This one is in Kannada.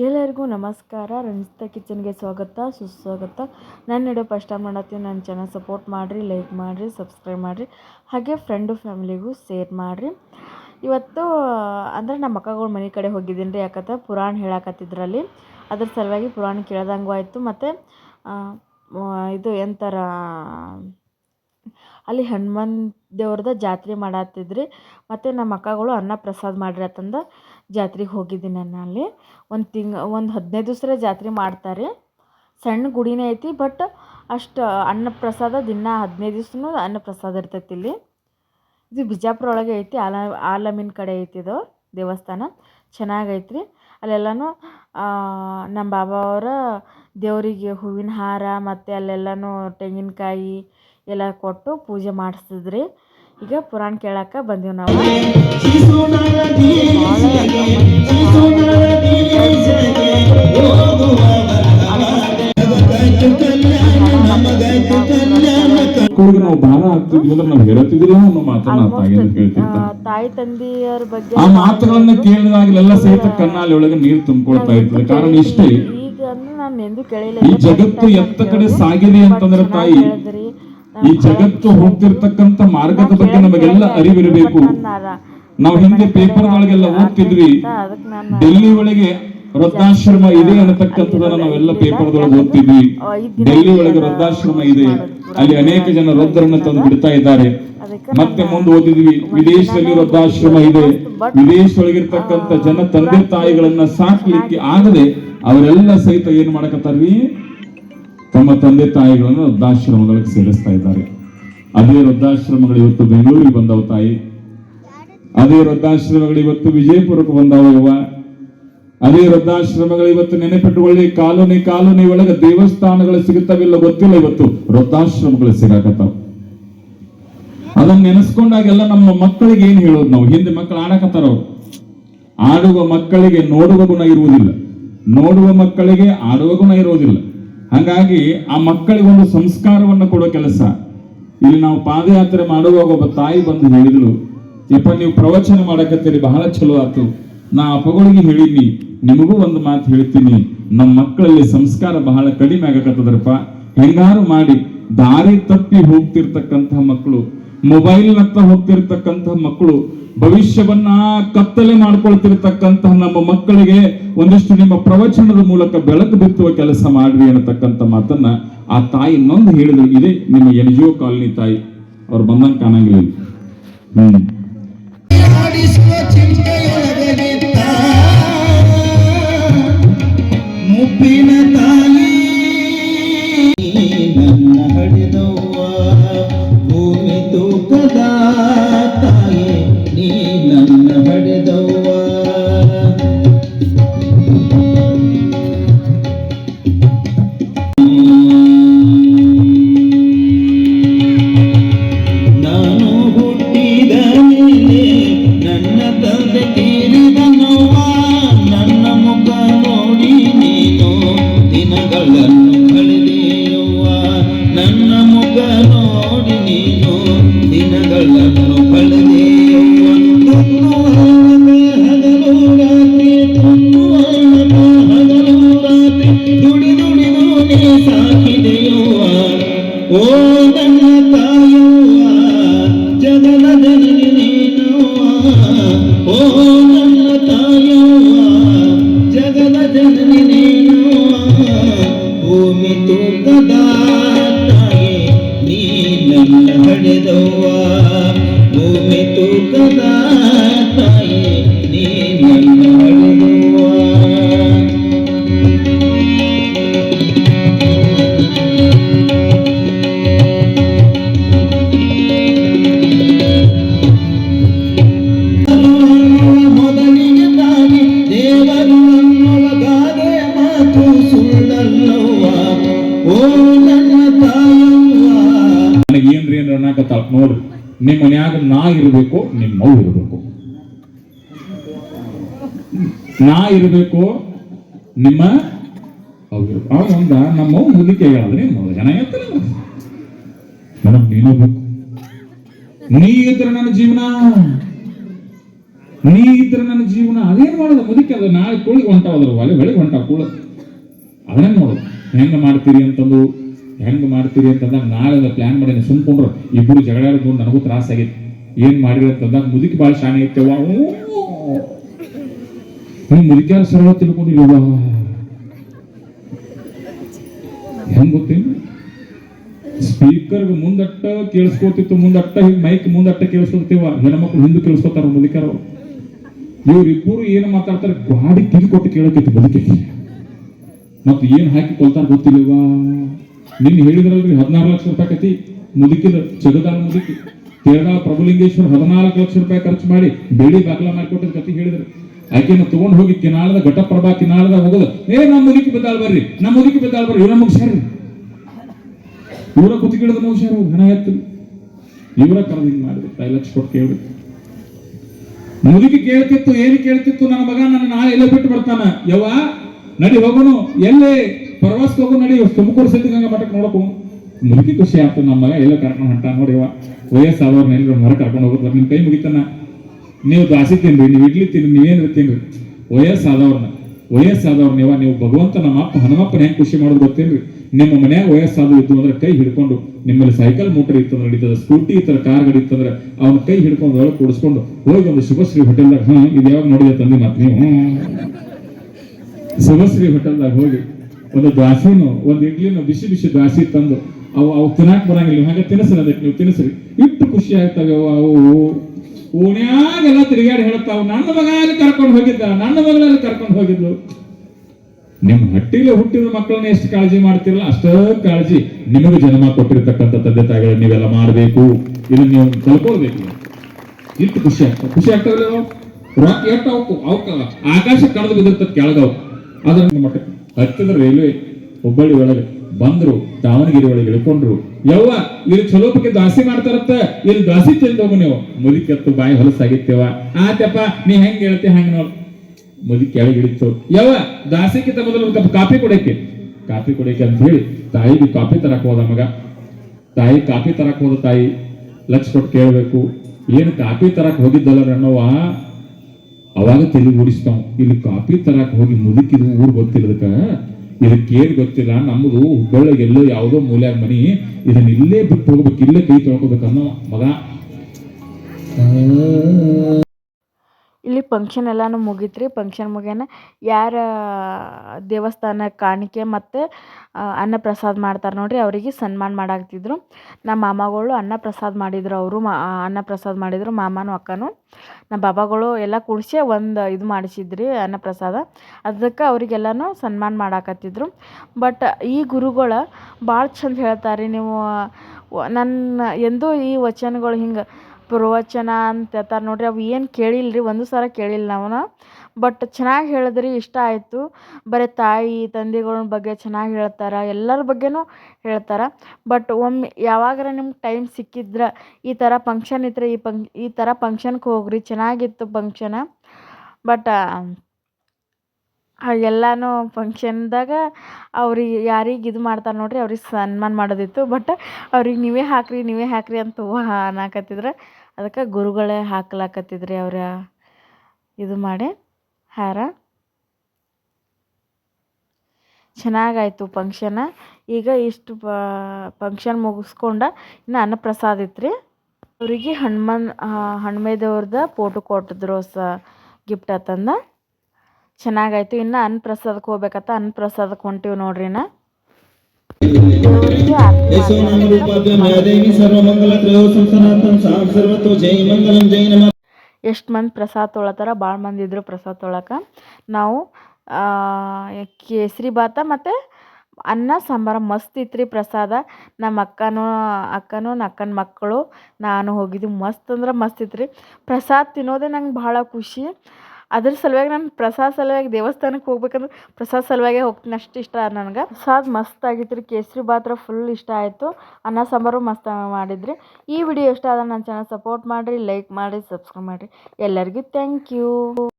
ಎಲ್ಲರಿಗೂ ನಮಸ್ಕಾರ. ರಂಜಿತಾ ಕಿಚನ್ಗೆ ಸ್ವಾಗತ, ಸುಸ್ವಾಗತ. ನಾನು ಹಿಡಿಯೋ ಫಸ್ಟ್ ಟೈಮ್ ಮಾಡತ್ತೀನಿ ನನ್ನ ಚಾನಲ್ ಸಪೋರ್ಟ್ ಮಾಡಿರಿ, ಲೈಕ್ ಮಾಡಿರಿ, ಸಬ್ಸ್ಕ್ರೈಬ್ ಮಾಡಿರಿ, ಹಾಗೆ ಫ್ರೆಂಡು ಫ್ಯಾಮಿಲಿಗೂ ಶೇರ್ ಮಾಡಿರಿ. ಇವತ್ತು, ಅಂದರೆ ನಮ್ಮ ಅಕ್ಕಗಳು ಮನೆ ಕಡೆ ಹೋಗಿದ್ದೀನಿ ರೀ ಯಾಕಂದ್ರೆ ಪುರಾಣ ಹೇಳಕತ್ತಿದ್ರಲ್ಲಿ. ಅದ್ರ ಸಲುವಾಗಿ ಪುರಾಣ ಕೇಳ್ದಂಗೂ ಆಯಿತು. ಮತ್ತು ಇದು ಎಂಥರ ಅಲ್ಲಿ ಹನುಮಾನ್ ದೇವ್ರದ ಜಾತ್ರೆ ಮಾಡತ್ತಿದ್ರಿ. ಮತ್ತು ನಮ್ಮ ಅಕ್ಕಗಳು ಅನ್ನ ಪ್ರಸಾದ ಮಾಡಿರಿ ಅಂತಂದು. ಜಾತ್ರೆಗೆ ಹೋಗಿದ್ದೀನಿ ನಾನು ಅಲ್ಲಿ. ಒಂದು ತಿಂಗ್, ಒಂದು ಹದಿನೈದು ದಿವಸ ಜಾತ್ರೆ ಮಾಡ್ತಾರೆ. ಸಣ್ಣ ಗುಡಿನೇ ಐತಿ, ಬಟ್ ಅಷ್ಟು ಅನ್ನ ಪ್ರಸಾದ ದಿನ ಹದಿನೈದು ದಿವ್ಸನೂ ಅನ್ನ ಪ್ರಸಾದ ಇರ್ತೈತಿ ಇಲ್ಲಿ. ಇದು ಬಿಜಾಪುರ ಒಳಗೆ ಐತಿ, ಆಲ, ಆಲಮಿನ ಕಡೆ ಐತಿ ಇದು ದೇವಸ್ಥಾನ. ಚೆನ್ನಾಗೈತ್ರಿ ಅಲ್ಲೆಲ್ಲನೂ ನಮ್ಮ ಬಾಬಾ ಅವರ ದೇವರಿಗೆ ಹೂವಿನ ಹಾರ ಮತ್ತು ಅಲ್ಲೆಲ್ಲನೂ ತೆಂಗಿನಕಾಯಿ ಎಲ್ಲ ಕೊಟ್ಟು ಪೂಜೆ ಮಾಡಿಸ್ತಿದ್ರಿ ಈಗ ಪುರಾಣ ಕೇಳಕ್ಕೆ ಬಂದೀವಿ ನಾವು. ಮಕ್ಕಳಿಗೆ ನಾವು ಭಾರ ಆಗ್ತಿದ್ವಿ ಅಂದ್ರೆ ನಾವು ಹೇಳುತ್ತಿದ್ರಿ ಅನ್ನೋ ಮಾತನ್ನ ತಾಯಿಯನ್ನು ಹೇಳ್ತಿರ್ತಾರೆ. ತಾಯಿ ತಂದೆಯರ ಬಗ್ಗೆ ಆ ಮಾತುಗಳನ್ನ ಕೇಳಿದಾಗಲೆಲ್ಲ ಸಹಿತ ಕಣ್ಣಾಲಿ ಒಳಗೆ ನೀರು ತುಂಬಿಕೊಳ್ತಾ ಇರ್ತದೆ. ಕಾರಣ ಇಷ್ಟೇ. ಈಗ ನಾನು ಎಂದು ಕೇಳಿಲ್ಲ. ಈ ಜಗತ್ತು ಎತ್ತ ಕಡೆ ಸಾಗಿದೆ ಅಂತಂದ್ರೆ ತಾಯಿ ಈ ಜಗತ್ತು ಹೋಗ್ತಿರ್ತಕ್ಕಂತ ಮಾರ್ಗದ ಬಗ್ಗೆ ನಮಗೆಲ್ಲ ಅರಿವಿರಬೇಕು. ನಾವು ಹಿಂದೆ ಪೇಪರ್ ಒಳಗೆಲ್ಲ ಓದ್ತಿದ್ವಿ. ಡೆಲ್ಲಿ ಒಳಗೆ ವೃದ್ಧಾಶ್ರಮ ಇದೆ ಅನ್ನತಕ್ಕಂಥದನ್ನ ನಾವೆಲ್ಲ ಪೇಪರ್ ಒಳಗೆ ಓದ್ತಿದ್ವಿ. ಡೆಲ್ಲಿ ಒಳಗೆ ವೃದ್ಧಾಶ್ರಮ ಇದೆ. ಅಲ್ಲಿ ಅನೇಕ ಜನ ವೃದ್ಧರನ್ನ ತಂದು ಬಿಡ್ತಾ ಇದ್ದಾರೆ. ಮತ್ತೆ ಮುಂದೆ ಓದಿದ್ವಿ. ವಿದೇಶದಲ್ಲಿ ವೃದ್ಧಾಶ್ರಮ ಇದೆ. ವಿದೇಶದೊಳಗಿರ್ತಕ್ಕಂಥ ಜನ ತಂದೆ ತಾಯಿಗಳನ್ನ ಸಾಕ್ಲಿಕ್ಕೆ ಆಗದೆ ಅವರೆಲ್ಲ ಸಹಿತ ಏನ್ ಮಾಡಕತ್ತಾರ್ರಿ? ತಮ್ಮ ತಂದೆ ತಾಯಿಗಳನ್ನು ವೃದ್ಧಾಶ್ರಮಗಳಿಗೆ ಸೇರಿಸ್ತಾ ಇದ್ದಾರೆ. ಅದೇ ವೃದ್ಧಾಶ್ರಮಗಳು ಇವತ್ತು ಬೆಂಗಳೂರಿಗೆ ಬಂದವು ತಾಯಿ. ಅದೇ ವೃದ್ಧಾಶ್ರಮಗಳು ಇವತ್ತು ವಿಜಯಪುರಕ್ಕೆ ಬಂದವ ಇವ ಅದೇ ವೃದ್ಧಾಶ್ರಮಗಳು ಇವತ್ತು ನೆನಪಿಟ್ಟುಕೊಳ್ಳಿ, ಕಾಲೋನಿ ಕಾಲೋನಿ ಒಳಗೆ ದೇವಸ್ಥಾನಗಳು ಸಿಗುತ್ತವಿಲ್ಲ ಗೊತ್ತಿಲ್ಲ ಇವತ್ತು. ವೃದ್ಧಾಶ್ರಮಗಳು ಸಿಗಾಕತ್ತಾವ. ಅದನ್ನ ನೆನೆಸ್ಕೊಂಡಾಗೆಲ್ಲ ನಮ್ಮ ಮಕ್ಕಳಿಗೆ ಏನ್ ಹೇಳೋದು ನಾವು? ಹಿಂದೆ ಮಕ್ಕಳು ಆಡಕತ್ತಾರ ಆಡುವ ಮಕ್ಕಳಿಗೆ ನೋಡುವ ಗುಣ ಇರುವುದಿಲ್ಲ. ನೋಡುವ ಮಕ್ಕಳಿಗೆ ಆಡುವ ಗುಣ ಇರುವುದಿಲ್ಲ. ಹಾಗಾಗಿ ಆ ಮಕ್ಕಳಿಗೆ ಒಂದು ಸಂಸ್ಕಾರವನ್ನು ಕೊಡೋ ಕೆಲಸ. ಇಲ್ಲಿ ನಾವು ಪಾದಯಾತ್ರೆ ಮಾಡುವಾಗ ಒಬ್ಬ ತಾಯಿ ಬಂದು ಹೇಳಿದ್ಲು ಯಪ್ಪ ನೀವು ಪ್ರವಚನ ಮಾಡಕತ್ತೀರಿ, ಬಹಳ ಚಲೋ ಆತು. ನಾ ಅಪಗಳಿಗೆ ಹೇಳಿನಿ ನಿಮಗೂ ಒಂದು ಮಾತು ಹೇಳ್ತೀನಿ. ನಮ್ಮ ಮಕ್ಕಳಲ್ಲಿ ಸಂಸ್ಕಾರ ಬಹಳ ಕಡಿಮೆ ಆಗಕತ್ತದ್ರಪ್ಪ. ಹೆಂಗಾರು ಮಾಡಿ, ದಾರಿ ತಪ್ಪಿ ಹೋಗ್ತಿರ್ತಕ್ಕಂತಹ ಮಕ್ಕಳು ಮೊಬೈಲ್ ನತ್ತ ಹೋಗ್ತಿರ್ತಕ್ಕಂತಹ ಮಕ್ಕಳು ಭವಿಷ್ಯವನ್ನ ಕತ್ತಲೆ ಮಾಡ್ಕೊಳ್ತಿರ್ತಕ್ಕಂತಹ ನಮ್ಮ ಮಕ್ಕಳಿಗೆ ಒಂದಿಷ್ಟು ನಿಮ್ಮ ಪ್ರವಚನದ ಮೂಲಕ ಬೆಳಕು ಬಿತ್ತುವ ಕೆಲಸ ಮಾಡ್ರಿ ಅನ್ನತಕ್ಕಂಥ ಮಾತನ್ನ ಆ ತಾಯಿ ಇನ್ನೊಂದು ಹೇಳಿದ್ರು. ಇದೆ ನಿಮ್ಮ ಎನ್ ಜಿ ಒ ಕಾಲನಿ ತಾಯಿ. ಅವ್ರು ಬಂದಂಗ ಕಾಣಂಗಿಲ್ಲ ಹ್ಮ್. ಮುಪ್ಪಿನ ಶ್ರೀ ಅನ್ನಕತ್ತಾಳ ನೋಡ್ರಿ ನಿಮ್ಮ ಮನ್ಯಾಗ ನಾ ಇರಬೇಕು ನಿಮ್ಮ ಇರಬೇಕು. ನಾ ಇರಬೇಕು, ನಿಮ್ಮ ಅವಾಗ ನಮ್ಮ ಮುದಿಕೆ ಹೇಳಿದ್ರೆ ಜನ ಹೇಳ್ತಾರೆ ಮೇಡಮ್, ನೀನು ಬೇಕು ನೀ ಇದ್ರೆ ನನ್ನ ಜೀವನ. ನೀ ಇದ್ರೆ ನನ್ನ ಜೀವನ. ಅದೇನ್ ಮಾಡೋದು? ಮುದುಕಿ ಅದು. ನಾಳೆ ಕೂಳಿಗೆ ಹೊಂಟಾವದ್ರ ಒಲೆ ಬೆಳಿಗ್ಗೆ ಹೊಂಟಾವ ಕೂಳ ಅದನ್ನೇ ನೋಡೋದು ಹೆಂಗ ಮಾಡ್ತೀರಿ ಅಂತಂದು. ಹೆಂಗ ಮಾಡ್ತೀರಿ ಅಂತಂದಾಗ ನಾಳೆ ಪ್ಲಾನ್ ಮಾಡಿ ಸುಮ್ಕೊಂಡ್ರು. ಇಬ್ಬರು ಜಗಳ ನೋಡಿ ನನಗೂ ತ್ರಾಸ ಆಗೈತಿ. ಏನ್ ಮಾಡಿರಿ ಅಂತಂದಾಗ ಮುದುಕಿ ಭಾಳ ಶಾಣೆ ಐತೆ ಹಿಂಗೆ ಮುದುಕಿಯಾರ ಸರ್ವ ತಿಳ್ಕೊಂಡಿಲ್ವ ಹೆಂಗ್ ಗೊತ್ತೇನು? ಸ್ಪೀಕರ್ಗೆ ಮುಂದಟ್ಟ ಕೇಳಿಸ್ಕೊತಿತ್ತು, ಮುಂದಟ್ಟ ಹಿಂಗೆ ಮೈಕ್ ಮುಂದಟ್ಟ ಕೇಳಿಸ್ಕೊತೀವ ಹೆಣ್ಮಕ್ಳು ಹಿಂದೆ ಕೇಳಿಸ್ಕೊತಾರ ಮುದುಕರು ಇವರಿಬ್ಬರು ಏನು ಮಾತಾಡ್ತಾರೆ ಗಾಡಿ ತಿಳ್ಕೊಟ್ಟು ಕೊಟ್ಟು ಬದುಕಿಗೆ ಮತ್ತೆ ಏನು ಹಾಕಿ ಕೊಲ್ತಾರ ಗೊತ್ತಿಲ್ಲವಾ ನಿನ್ ಹೇಳಿದ್ರಲ್ರಿ, ಹದಿನಾರು ಲಕ್ಷ ರೂಪಾಯಿ ಕತಿ ಮುದುಕಿದ ಜಗದಾಳ ಮುದುಕಿ. ಕೇರಳ ಪ್ರಭುಲಿಂಗೇಶ್ವರ ಹದಿನಾಲ್ಕು ಲಕ್ಷ ರೂಪಾಯಿ ಖರ್ಚು ಮಾಡಿ ಬೆಳಿ ಬಾಗ್ಲ ಮಾಡಿಕೊಟ್ಟಿದ್ ಕತಿ ಹೇಳಿದ್ರು. ಆಕೆನ ತಗೊಂಡ್ ಹೋಗಿ ಕಿನಾಳದ ಘಟಪ್ರಭಾ ಕಿನಾಳದ ಹೋಗೋದು. ಏ ನಮ್ಮ ಮುದುಕಿ ಬಿದ್ದಾಳ ಬರ್ರಿ ನಮ್ಮ ಮುದುಕಿ ಬಿದ್ದಾಳ ಬರ್ರಿ ಇವ್ರ ಮುಗಿಸ್ಯಾರ್ರಿ. ಇವರ ಕುತ್ತಿಗಿಡದ ಮುಗಿಸ್ಯಾರ, ಹಣ ಎತ್ತು ಇವರ ಕರೆದು ಹಿಂಗ್ ಮಾಡಿದ್ರು, ಐದು ಲಕ್ಷ ಕೊಟ್ಟು ಕೇಳ್ಬೇಕು ಮುದುಕಿ ಕೇಳ್ತಿತ್ತು, ಏನು ಕೇಳ್ತಿತ್ತು, ನನ್ನ ಮಗ ನನ್ನ ನಾಳೆ ಎಲ್ಲ ಬಿಟ್ಟು ಬರ್ತಾನ. ಯವ್ವ, ನಡಿ ಹೋಗೋನು, ಎಲ್ಲೇ ಪ್ರವಾಸಕ್ಕೆ ಹೋಗು ನಡಿ ತುಮಕೂರು ಸಿದ್ಧಗಂಗಾ ಮಠಕ್ಕೆ ನೋಡಕು. ಮುಗಿ ಖುಷಿ ಆಯ್ತು ನಮ್ಮ ಮಗ ಎಲ್ಲ ಕರ್ಕೊಂಡು ಹೊಂಟ ನೋಡಿ ಯವ್ವ ವಯಸ್ಸಾದವ್ರನ್ನ ಎಲ್ಲರೂ ಹೊರ ಕರ್ಕೊಂಡು ಹೋಗೋದು ನಿಮ್ ಕೈ ಮುಗಿತಾನ? ನೀವು ದಾಸಿ ತಿನ್ರಿ ನೀವು ಇಡ್ಲಿ ತಿನ್ರಿ ನೀವೇನು ತಿನ್ರಿ ವಯಸ್ಸಾದವ್ರನ್ನ ವಯಸ್ಸಾದವ್ರನ್ನ ನೀವ ನೀವು ಭಗವಂತ ನಮ್ಮ ಅಪ್ಪ ಹನುಮಪ್ಪನ ಹೆಂಗೆ ಖುಷಿ ಮಾಡೋದು ಗೊತ್ತೇನ್ರಿ? ನಿಮ್ಮ ಮನ್ಯಾಗ ವಯಸ್ಸಾದ ಇದ್ದು ಅಂದ್ರೆ ಕೈ ಹಿಡ್ಕೊಂಡು ನಿಮ್ಮಲ್ಲಿ ಸೈಕಲ್ ಮೋಟರ್ ಇತ್ತಂದ್ರೆ ನಡೀತದ ಸ್ಕೂಟಿ ಇತ್ತರ ಕಾರ್ ಗಾಡಿ ಇತ್ತಂದ್ರೆ ಅವನ ಕೈ ಹಿಡ್ಕೊಂಡು ಒಳಗೆ ಕೂಡಿಸ್ಕೊಂಡು ಹೋಗಿ ಒಂದು ಶುಭಶ್ರೀ ಹೋಟೆಲ್ದಾಗ ಹಾ ಇದು ಯಾವಾಗ ನೋಡಿದೆ ತಂದೆ ಮತ್ತೆ ನೀವು. ಶುಭಶ್ರೀ ಹೋಟೆಲ್ದಾಗ ಹೋಗಿ ಒಂದು ದ್ವಾಸಿನು ಒಂದು ಇಡ್ಲಿನ ಬಿಸಿ ಬಿಸಿ ದ್ವಾಸಿ ತಂದು ಅವು ಅವು ತಿನ್ನಕ್ ಬರಂಗಿಲ್ಲ. ಹಾಗೆ ತಿನ್ನಿಸ್ರಿ ಅದಕ್ಕೆ, ನೀವು ತಿನ್ನಿಸ್ರಿ. ಇಟ್ಟು ಖುಷಿ ಆಗ್ತವೆ. ಅವು ಓಣ್ಯಾಗೆಲ್ಲ ತಿರುಗಾಡಿ ಹೇಳ್ತಾವ ನನ್ನ ಮಗ ಅಲ್ಲಿ ಕರ್ಕೊಂಡು ಹೋಗಿದ್ದ, ನನ್ನ ಮಗಳಲ್ಲಿ ಕರ್ಕೊಂಡು ಹೋಗಿದ್ಲು. ನಿಮ್ಮ ಹಟ್ಟಿಲೆ ಹುಟ್ಟಿದ ಮಕ್ಕಳನ್ನ ಎಷ್ಟು ಕಾಳಜಿ ಮಾಡ್ತಿರಲ್ಲ, ಅಷ್ಟೇ ಕಾಳಜಿ ನಿಮಗೆ ಜನ್ಮ ಕೊಟ್ಟಿರ್ತಕ್ಕಂಥ ತಂದೆ ತಾಯಿಗಳು ನೀವೆಲ್ಲ ಮಾಡಬೇಕು. ಇದನ್ನ ನೀವು ಕಲ್ಕೊಳ್ಬೇಕು ಇಟ್ಟು ಖುಷಿ ಆಗ್ತದೆ ಖುಷಿ ಆಗ್ತಾವಲ್ಲ ಅವಕ್ಕೆ? ಅವಕ್ಕ ಆಕಾಶ ಕಳೆದು ಬಿದ್ದಿರ್ತದ ಕೆಳಗವು. ಅದ್ರ ಮಟ್ಟಕ್ಕೆ ಹತ್ತಿದ ರೈಲ್ವೆ ಹುಬ್ಬಳ್ಳಿ ಒಳಗೆ ಬಂದ್ರು ದಾವಣಗೆರೆ ಒಳಗೆ ಇಳ್ಕೊಂಡ್ರು. ಯವ್ವ, ಇಲ್ಲಿ ಚಲೋ ಬಗ್ಗೆ ದಾಸಿ ಮಾಡ್ತಾರತ್ತ ಇಲ್ಲಿ ದಾಸಿ ತಿಂದೋಗು ನೀವು. ಮುದುಕೆತ್ತು ಬಾಯಿ ಹೊಲಸಾಗಿತ್ತೇವ. ಆತಪ್ಪ ನೀ ಹೆಂಗ್ ಹೇಳ್ತಿ ಹಂಗ ನೋಡ್. ಮುದಿ ಕೆಳಗೆ ಇಳಿತು. ಯವ್ವ ದಾಸಿಕ್ಕಿಂತ ಮೊದಲು ಒಂದು ಕಪ್ ಕಾಫಿ ಕೊಡಕ್ಕೆ. ಕಾಫಿ ಕೊಡಕ್ಕೆ ಅಂತ ಹೇಳಿ ತಾಯಿಗೆ ಕಾಫಿ ತರಕ್ ಹೋದ ಮಗ. ತಾಯಿ ಕಾಫಿ ತರಕ್ ಹೋದ ತಾಯಿ ಲಕ್ಷ ಕೊಟ್ಟು ಕೇಳಬೇಕು. ಏನು ಕಾಫಿ ತರಕ್ ಹೋಗಿದ್ದಲ್ಲ ನನ್ನವ್ವ? ಅವಾಗ ತಲೆ ಓಡಿಸ್ತಾವ್ ಇಲ್ಲಿ ಕಾಪಿ ತರಕ್ ಹೋಗಿ ಮುದುಕಿದು ಊರು ಗೊತ್ತಿಲ್ಲದಕ್ಕ? ಇದಕ್ಕೆ ಏನ್ ಗೊತ್ತಿಲ್ಲ. ನಮ್ಮದು ಹುಬ್ಬಳ್ಳಿ ಎಲ್ಲೋ ಯಾವುದೋ ಮೂಲ್ಯಾಗ ಮನಿ. ಇದನ್ನ ಇಲ್ಲೇ ಬಿಟ್ಟು ಹೋಗ್ಬೇಕು, ಇಲ್ಲೇ ಕೈ ತೊಳ್ಕೋಬೇಕನ್ನೋ ಮಗ. ಇಲ್ಲಿ ಫಂಕ್ಷನ್ ಎಲ್ಲಾನು ರೀ ಫಂಕ್ಷನ್ ಮುಗ್ಯಾನ ಯಾರ, ದೇವಸ್ಥಾನ ಕಾಣಿಕೆ ಮತ್ತು ಅನ್ನ ಪ್ರಸಾದ ಮಾಡ್ತಾರೆ ನೋಡಿರಿ, ಅವರಿಗೆ ಸನ್ಮಾನ ಮಾಡಾಕ್ತಿದ್ರು. ನಮ್ಮ ಮಾಮಗಳು ಅನ್ನ ಪ್ರಸಾದ ಮಾಡಿದ್ರು ಅವರು, ಮಾ ಅನ್ನ ಪ್ರಸಾದ ಮಾಡಿದ್ರು ಮಾಮನೂ ಅಕ್ಕನೂ. ನಮ್ಮ ಬಾಬಾಗಳು ಎಲ್ಲ ಕೂಡಿಸಿ ಒಂದು ಇದು ಮಾಡಿಸಿದ್ರಿ ಅನ್ನ ಪ್ರಸಾದ. ಅದಕ್ಕೆ ಅವರಿಗೆಲ್ಲನೂ ಸನ್ಮಾನ ಮಾಡಾಕತ್ತಿದ್ರು. ಬಟ್ ಈ ಗುರುಗಳು ಭಾಳ ಚಂದ ಹೇಳ್ತಾರೆ ನೀವು. ನನ್ನ, ಎಂದೂ ಈ ವಚನಗಳು ಹಿಂಗೆ ಪ್ರವಚನ ಅಂತ ಹೇಳ್ತಾರೆ ನೋಡ್ರಿ, ಅವು ಏನು ಕೇಳಿಲ್ಲ ರೀ ಒಂದು ಸಲ ಕೇಳಿಲ್ಲ ನಾವು ಬಟ್ ಚೆನ್ನಾಗಿ ಹೇಳಿದ್ರಿ, ಇಷ್ಟ ಆಯಿತು. ಬರೀ ತಾಯಿ, ತಂದೆಗಳ ಬಗ್ಗೆ ಚೆನ್ನಾಗಿ ಹೇಳ್ತಾರೆ, ಎಲ್ಲರ ಬಗ್ಗೆನೂ ಹೇಳ್ತಾರೆ. ಬಟ್ ಒಮ್ಮೆ ಯಾವಾಗಾರ ನಿಮ್ಗೆ ಟೈಮ್ ಸಿಕ್ಕಿದ್ರೆ, ಈ ಥರ ಫಂಕ್ಷನ್ ಇದ್ರೆ ಈ ಪಂಕ್, ಈ ಥರ ಫಂಕ್ಷನ್ಗೆ ಹೋಗ್ರಿ, ಚೆನ್ನಾಗಿತ್ತು ಫಂಕ್ಷನ ಬಟ್ ಎಲ್ಲನೂ ಫಂಕ್ಷನ್ದಾಗ ಅವ್ರಿಗೆ ಯಾರಿಗೆ ಇದು ಮಾಡ್ತಾರೆ ನೋಡಿರಿ ಅವ್ರಿಗೆ ಸನ್ಮಾನ ಮಾಡೋದಿತ್ತು. ಬಟ್ ಅವ್ರಿಗೆ ನೀವೇ ಹಾಕ್ರಿ ನೀವೇ ಹಾಕ್ರಿ ಅಂತ ಅನ್ನಕತ್ತಿದ್ರು. ಅದಕ್ಕೆ ಗುರುಗಳೇ ಹಾಕ್ಲಾಕತ್ತಿದ್ರಿ ಅವ್ರ ಇದು ಮಾಡಿ. ಹಾರ. ಚೆನ್ನಾಗಾಯಿತು ಫಂಕ್ಷನ ಈಗ ಇಷ್ಟು ಫಂಕ್ಷನ್ ಮುಗಿಸ್ಕೊಂಡ ಇನ್ನು ಅನ್ನಪ್ರಸಾದ ಇತ್ತು ರೀ ಅವರಿಗೆ ಹನುಮನ್ ಹನುಮೇದವ್ರದ ಫೋಟೋ ಕೊಟ್ಟಿದ್ರು ಸ ಗಿಫ್ಟ್ ಅಂತಂದ ಚೆನ್ನಾಗಾಯ್ತು. ಇನ್ನು ಅನ್ನಪ್ರಸಾದಕ್ಕೆ ಹೋಗ್ಬೇಕತ್ತ ಅನ್ನಪ್ರಸಾದಕ್ಕೆ ಹೊಂಟೀವಿ ನೋಡ್ರಿ ನಾ ಎಷ್ಟು ಮಂದಿ ಪ್ರಸಾದ ತೊಳತಾರ? ಭಾಳ ಮಂದಿ ಇದ್ರು ಪ್ರಸಾದ ತೊಳಕ. ನಾವು ಕೇಸರಿ ಭಾತ ಮತ್ತು ಅನ್ನ, ಸಾಂಬಾರು ಮಸ್ತ್ ಇತ್ತು ರೀ ಪ್ರಸಾದ. ನಮ್ಮ ಅಕ್ಕನೂ ಅಕ್ಕನೂ ಅಕ್ಕನ ಮಕ್ಕಳು, ನಾನು ಹೋಗಿದ್ವಿ ಮಸ್ತ್ ಅಂದ್ರೆ ಮಸ್ತ್ ಇತ್ತು ರೀ ಪ್ರಸಾದ ತಿನ್ನೋದೇ ನಂಗೆ ಭಾಳ ಖುಷಿ. ಅದ್ರ ಸಲುವಾಗಿ ನಾನು ಪ್ರಸಾದ ಸಲುವಾಗಿ ದೇವಸ್ಥಾನಕ್ಕೆ ಹೋಗ್ಬೇಕಂದ್ರೆ ಪ್ರಸಾದ ಸಲುವಾಗಿ ಹೋಗ್ತೀನಿ ಅಷ್ಟು ಇಷ್ಟ ನನಗೆ. ಪ್ರಸಾದ್ ಮಸ್ತ್ ಆಗಿತ್ತು ರೀ ಕೇಸರಿ ಬಾತ್ರ ಫುಲ್ ಇಷ್ಟ ಆಯಿತು. ಅನ್ನ, ಸಾಂಬಾರು ಮಸ್ತ್ ಮಾಡಿದ್ರಿ. ಈ ವಿಡಿಯೋ ಇಷ್ಟ ಆದ್ರೆ ನನ್ನ ಚಾನಲ್ ಸಪೋರ್ಟ್ ಮಾಡಿರಿ ಲೈಕ್ ಮಾಡಿ ಸಬ್ಸ್ಕ್ರೈಬ್ ಮಾಡಿರಿ. ಎಲ್ಲರಿಗೂ ಥ್ಯಾಂಕ್ ಯು